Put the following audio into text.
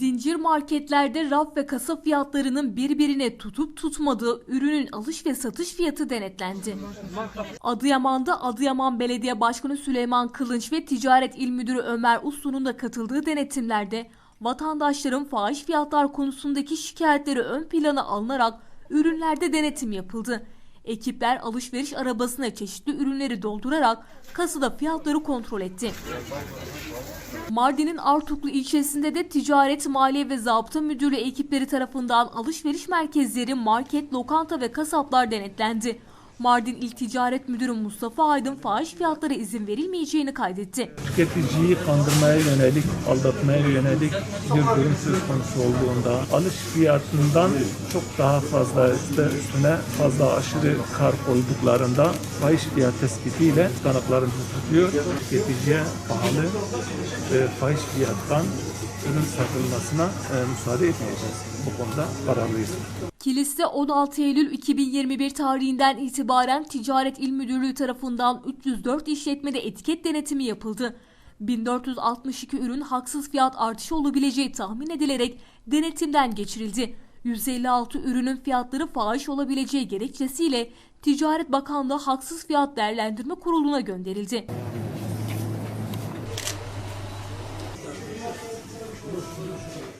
Zincir marketlerde raf ve kasa fiyatlarının birbirine tutup tutmadığı ürünün alış ve satış fiyatı denetlendi. Adıyaman'da Adıyaman Belediye Başkanı Süleyman Kılınç ve Ticaret İl Müdürü Ömer Uslu'nun da katıldığı denetimlerde vatandaşların fahiş fiyatlar konusundaki şikayetleri ön plana alınarak ürünlerde denetim yapıldı. Ekipler alışveriş arabasına çeşitli ürünleri doldurarak kasada fiyatları kontrol etti. Mardin'in Artuklu ilçesinde de Ticaret, Maliye ve Zabıta Müdürlüğü ekipleri tarafından alışveriş merkezleri, market, lokanta ve kasaplar denetlendi. Mardin İl Ticaret Müdürü Mustafa Aydın fahiş fiyatlara izin verilmeyeceğini kaydetti. tüketiciyi kandırmaya yönelik, aldatmaya yönelik bir durum söz konusu olduğunda alış fiyatından çok daha fazla üstüne, fazla aşırı kar koyduklarında fahiş fiyat tespitiyle tutanaklarımızı tutuyor. Tüketiciye pahalı e, fahiş fiyattan ürün satılmasına e, müsaade etmeyeceğiz. Bu konuda kararlıyız. Kilis'te 16 Eylül 2021 tarihinden itibaren Ticaret İl Müdürlüğü tarafından 304 işletmede etiket denetimi yapıldı. 1462 ürün haksız fiyat artışı olabileceği tahmin edilerek denetimden geçirildi. 156 ürünün fiyatları fahiş olabileceği gerekçesiyle Ticaret Bakanlığı Haksız Fiyat Değerlendirme Kurulu'na gönderildi. Thank you.